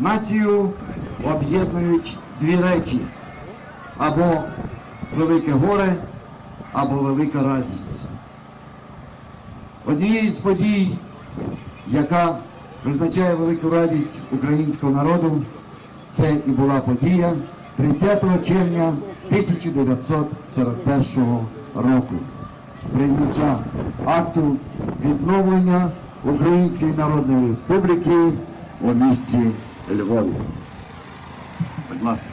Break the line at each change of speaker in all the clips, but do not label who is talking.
Націю об'єднують дві речі або велике горе, або велика радість. Однією з подій, яка визначає велику радість українського народу, це і була подія 30 червня 1941 року. Прийняття акту відновлення Української Народної Республіки у місті Львові. Будь ласка.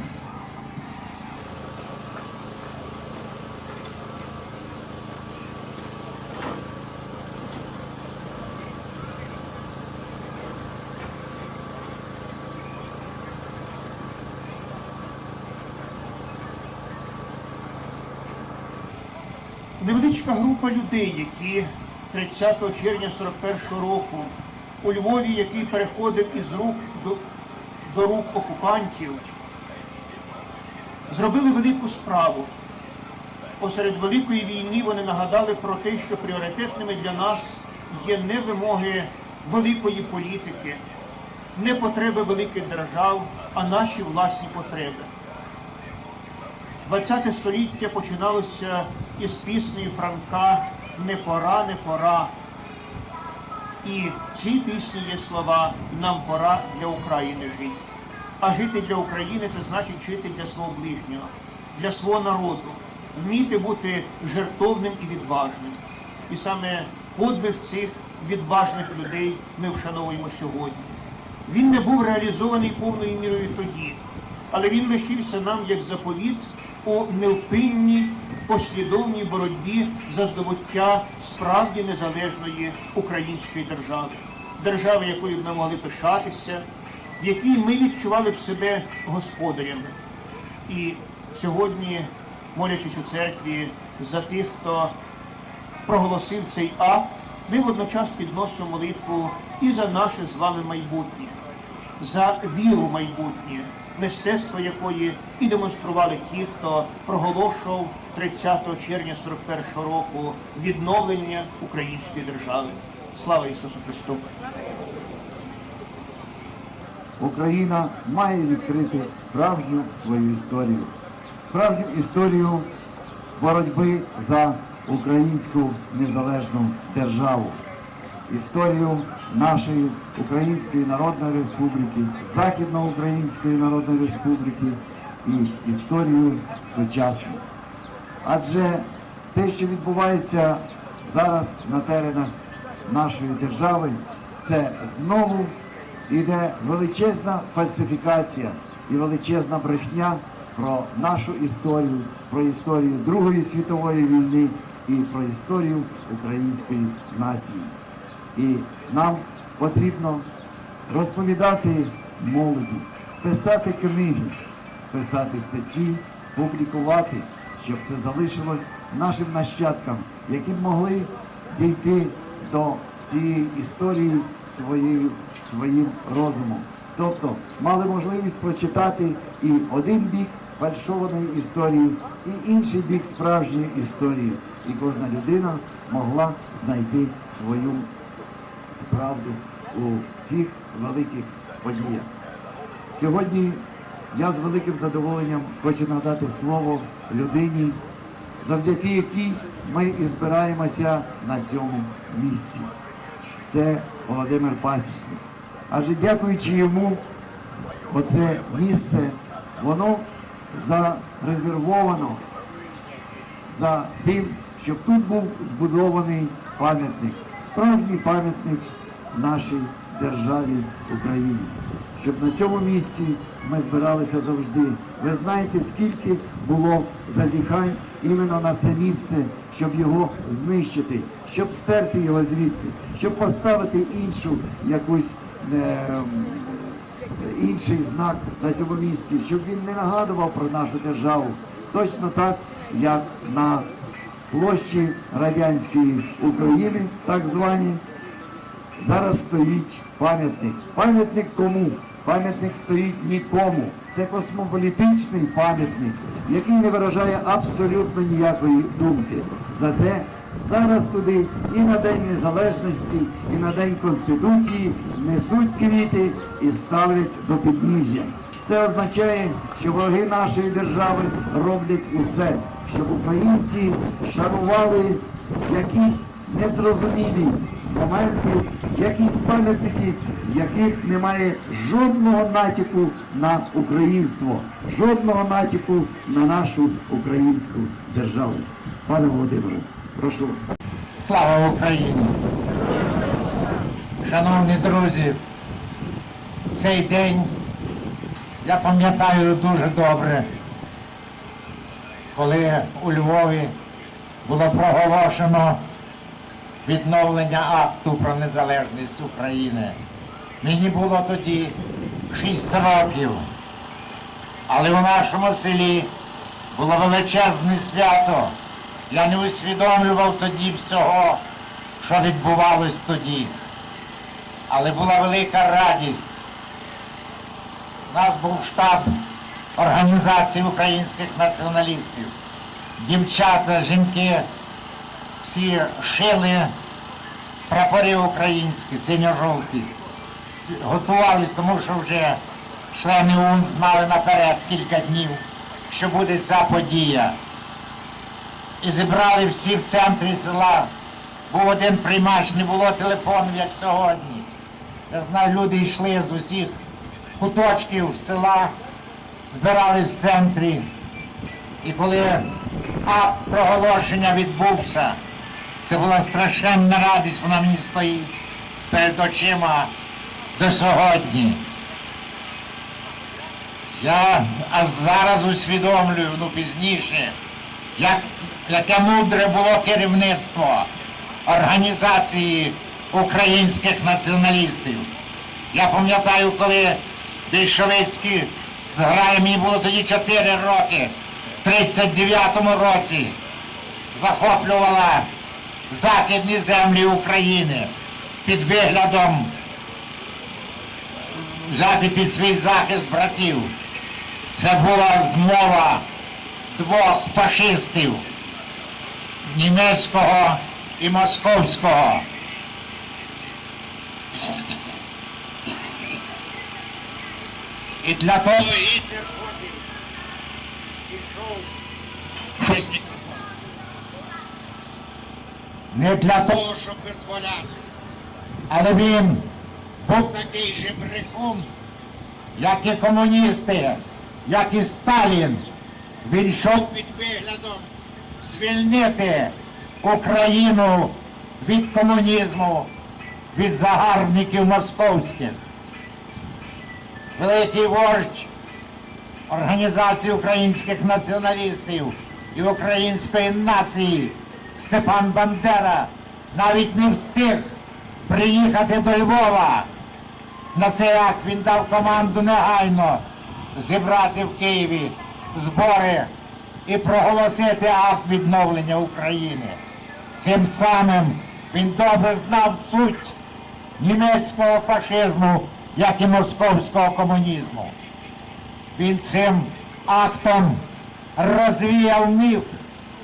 Невеличка група людей, які 30 червня 41 року у Львові, який переходив із рук до, до рук окупантів, зробили велику справу. Посеред великої війни вони нагадали про те, що пріоритетними для нас є не вимоги великої політики, не потреби великих держав, а наші власні потреби. 20 століття починалося із пісні Франка Не пора, не пора. І в цій пісні є слова Нам пора для України жити. А жити для України це значить жити для свого ближнього, для свого народу, вміти бути жертовним і відважним. І саме подвиг цих відважних людей ми вшановуємо сьогодні. Він не був реалізований повною мірою тоді, але він лишився нам як заповіт у невпинній послідовній боротьбі за здобуття справді незалежної української держави, держави, якою б ми могли пишатися, в якій ми відчували б себе господарями. І сьогодні, молячись у церкві за тих, хто проголосив цей акт, ми водночас підносимо молитву і за наше з вами майбутнє, за віру в майбутнє, мистецтво якої і демонстрували ті, хто проголошував 30 червня 41 року відновлення української держави. Слава Ісусу Христу!
Україна має відкрити справжню свою історію, справжню історію боротьби за українську незалежну державу, історію нашої Української Народної Республіки, Західноукраїнської Народної Республіки і історію сучасну. Адже те, що відбувається зараз на теренах нашої держави, це знову іде величезна фальсифікація і величезна брехня про нашу історію, про історію Другої світової війни і про історію української нації. І нам потрібно розповідати молоді, писати книги, писати статті, публікувати, щоб це залишилось нашим нащадкам, які б могли дійти до цієї історії своєю, своїм розумом. Тобто мали можливість прочитати і один бік фальшованої історії, і інший бік справжньої історії. І кожна людина могла знайти свою правду у цих великих подіях. Сьогодні я з великим задоволенням хочу надати слово людині, завдяки якій ми і збираємося на цьому місці. Це Володимир Пасічник. Адже дякуючи йому, оце місце, воно зарезервовано за тим, щоб тут був збудований пам'ятник, справжній пам'ятник нашій державі Україні. Щоб на цьому місці ми збиралися завжди. Ви знаєте, скільки було зазіхань іменно на це місце, щоб його знищити, щоб стерти його звідси, щоб поставити іншу якусь е, інший знак на цьому місці, щоб він не нагадував про нашу державу. Точно так, як на площі радянської України, так звані, зараз стоїть пам'ятник. Пам'ятник кому? Пам'ятник стоїть нікому. Це космополітичний пам'ятник, який не виражає абсолютно ніякої думки. Зате зараз туди і на День Незалежності, і на День Конституції несуть квіти і ставлять до підніжжя. Це означає, що вороги нашої держави роблять усе, щоб українці шанували якісь незрозумілі моменти, якісь пам'ятники, яких немає жодного натяку на українство, жодного натяку на нашу українську державу. Пане Володимире, прошу.
Слава Україні! Шановні друзі, цей день я пам'ятаю дуже добре, коли у Львові було проголошено відновлення акту про незалежність України. Мені було тоді 6 років, але у нашому селі було величезне свято. Я не усвідомлював тоді всього, що відбувалось тоді. Але була велика радість. У нас був штаб Організації українських націоналістів. Дівчата, жінки всі шили прапори українські, синьо-жовті. Готувались, тому що вже члени ОУН знали наперед кілька днів, що буде ця подія і зібрали всі в центрі села. Був один приймач, не було телефонів, як сьогодні. Я знаю, люди йшли з усіх куточків села, збирали в центрі. І коли акт проголошення відбувся, це була страшенна радість, вона мені стоїть перед очима до сьогодні. Я аж зараз усвідомлюю, ну пізніше, як, яке мудре було керівництво організації українських націоналістів. Я пам'ятаю, коли більшовицькі зграя, мені було тоді 4 роки, в 39-му році захоплювала західні землі України під виглядом під свій захист братів. Це була змова двох фашистів німецького і московського. І для того Гітлер потім пішов. Не для того, щоб визволяти. Але він був такий же брехун, як і комуністи, як і Сталін. Він йшов під виглядом звільнити Україну від комунізму, від загарбників московських. Великий вождь Організації українських націоналістів і української нації Степан Бандера навіть не встиг приїхати до Львова. На цей він дав команду негайно зібрати в Києві збори і проголосити акт відновлення України. Цим самим він добре знав суть німецького фашизму, як і московського комунізму. Він цим актом розвіяв міф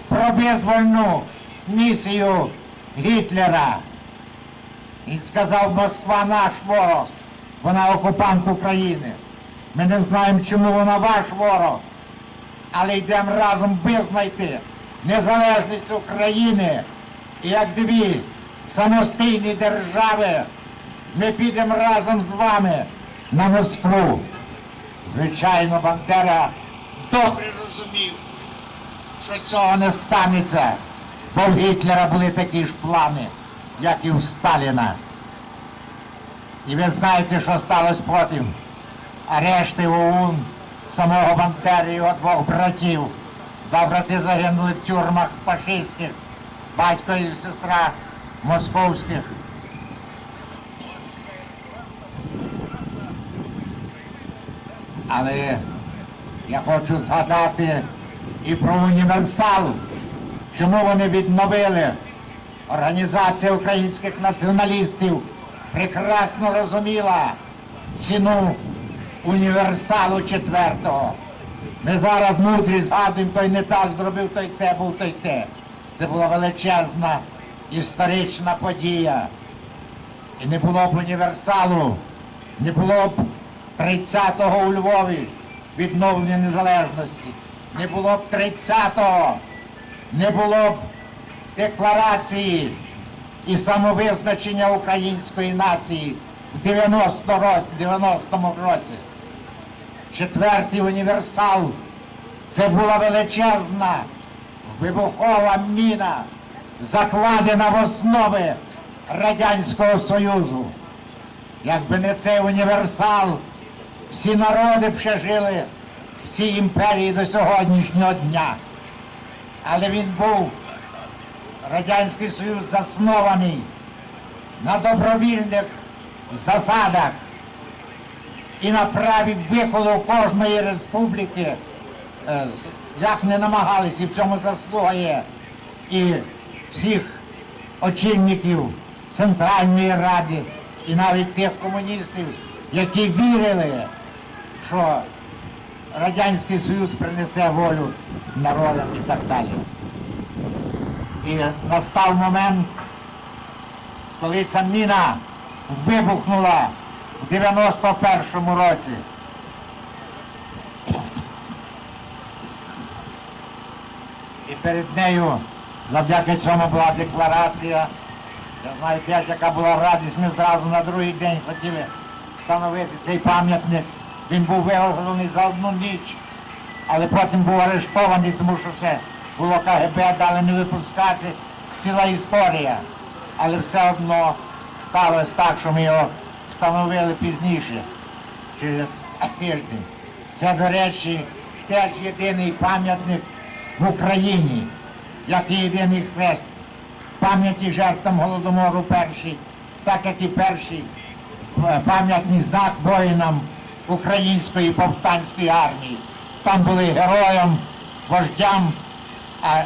про визвольну місію Гітлера. Він сказав, Москва наш ворог, вона окупант України. Ми не знаємо, чому вона ваш ворог, але йдемо разом визнайте незалежність України і як дві самостійні держави. Ми підемо разом з вами на Москву. Звичайно, Бандера добре розумів, що цього не станеться, бо в Гітлера були такі ж плани, як і у Сталіна. І ви знаєте, що сталося потім. Арешти ОУН, самого Бандери його двох братів. Два брати загинули в тюрмах фашистських, батько і сестра московських. Але я хочу згадати і про універсал, чому вони відновили. Організація українських націоналістів прекрасно розуміла ціну універсалу четвертого. Ми зараз мудрі згадуємо, той не так зробив, той те був, той те. Це була величезна історична подія. І не було б універсалу, не було б 30-го у Львові відновлення незалежності, не було б 30-го, не було б декларації і самовизначення української нації в 90 ро- 90-му році. Четвертий універсал це була величезна вибухова міна, закладена в основи Радянського Союзу. Якби не цей універсал, всі народи б ще жили в цій імперії до сьогоднішнього дня. Але він був, Радянський Союз, заснований на добровільних засадах і на праві виходу кожної республіки, е, як не намагалися, і в цьому заслуга є і всіх очільників Центральної Ради, і навіть тих комуністів, які вірили, що Радянський Союз принесе волю народам і так далі. І настав момент, коли ця міна вибухнула в 91-му році. І перед нею завдяки цьому була декларація. Я знаю теж, яка була радість, ми зразу на другий день хотіли встановити цей пам'ятник. Він був виготовлений за одну ніч, але потім був арештований, тому що це було КГБ, дали не випускати. Ціла історія. Але все одно сталося так, що ми його встановили пізніше, через тиждень. Це, до речі, теж єдиний пам'ятник в Україні, як і єдиний хрест пам'яті жертвам Голодомору перший, так як і перший е, пам'ятний знак воїнам Української повстанської армії. Там були героям, вождям, а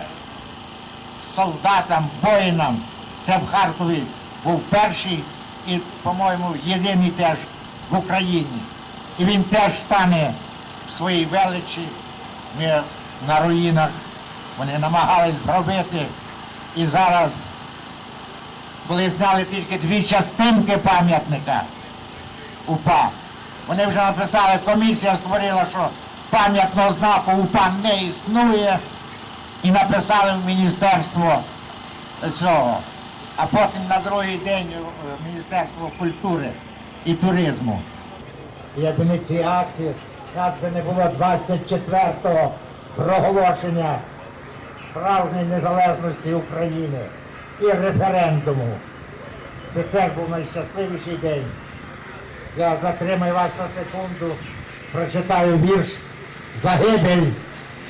солдатам, воїнам. Це в Харкові був перший і, по-моєму, єдиний теж в Україні. І він теж стане в своїй величі. Ми на руїнах вони намагались зробити. І зараз, коли зняли тільки дві частинки пам'ятника УПА, вони вже написали, комісія створила, що пам'ятного знаку УПА не існує, і написали в міністерство цього. А потім на другий день е, Міністерство культури і туризму. Якби не ці акти, нас би не було 24-го проголошення справжньої незалежності України і референдуму. Це теж був найщасливіший день. Я затримаю вас на секунду, прочитаю вірш Загибель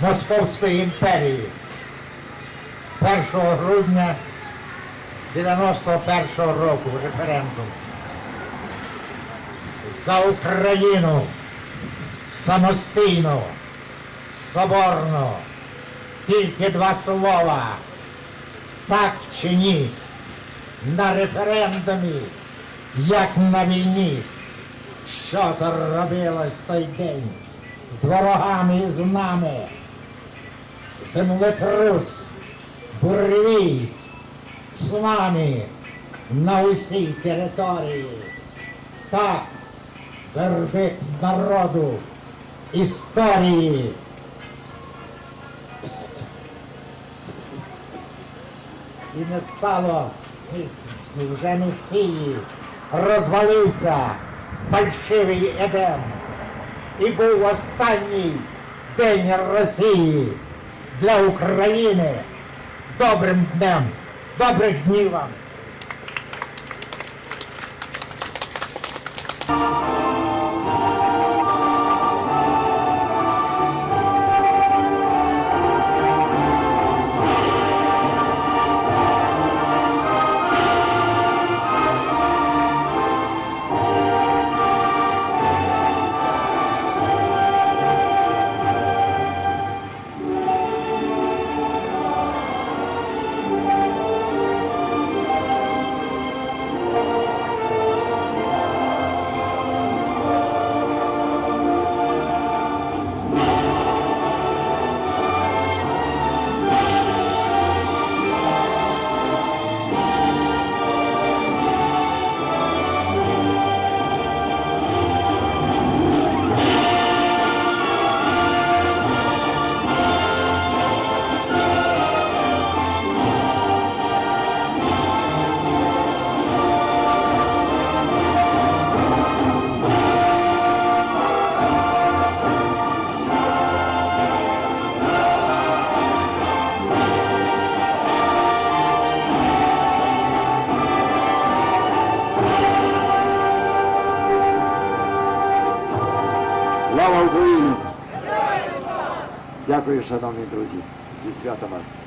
Московської імперії 1 грудня 91 року референдум. За Україну самостійно, соборно, тільки два слова. Так чи ні? На референдумі, як на війні. Що то робилось той день з ворогами і з нами? Землетрус, буревій, цунамі на усій території. Так, вердикт народу, історії. І не стало вже Месії, розвалився фальшивий Едем. І був останній день Росії для України добрим днем, добрих днів вам.
Дякую, шановні друзі. Зі свята вас!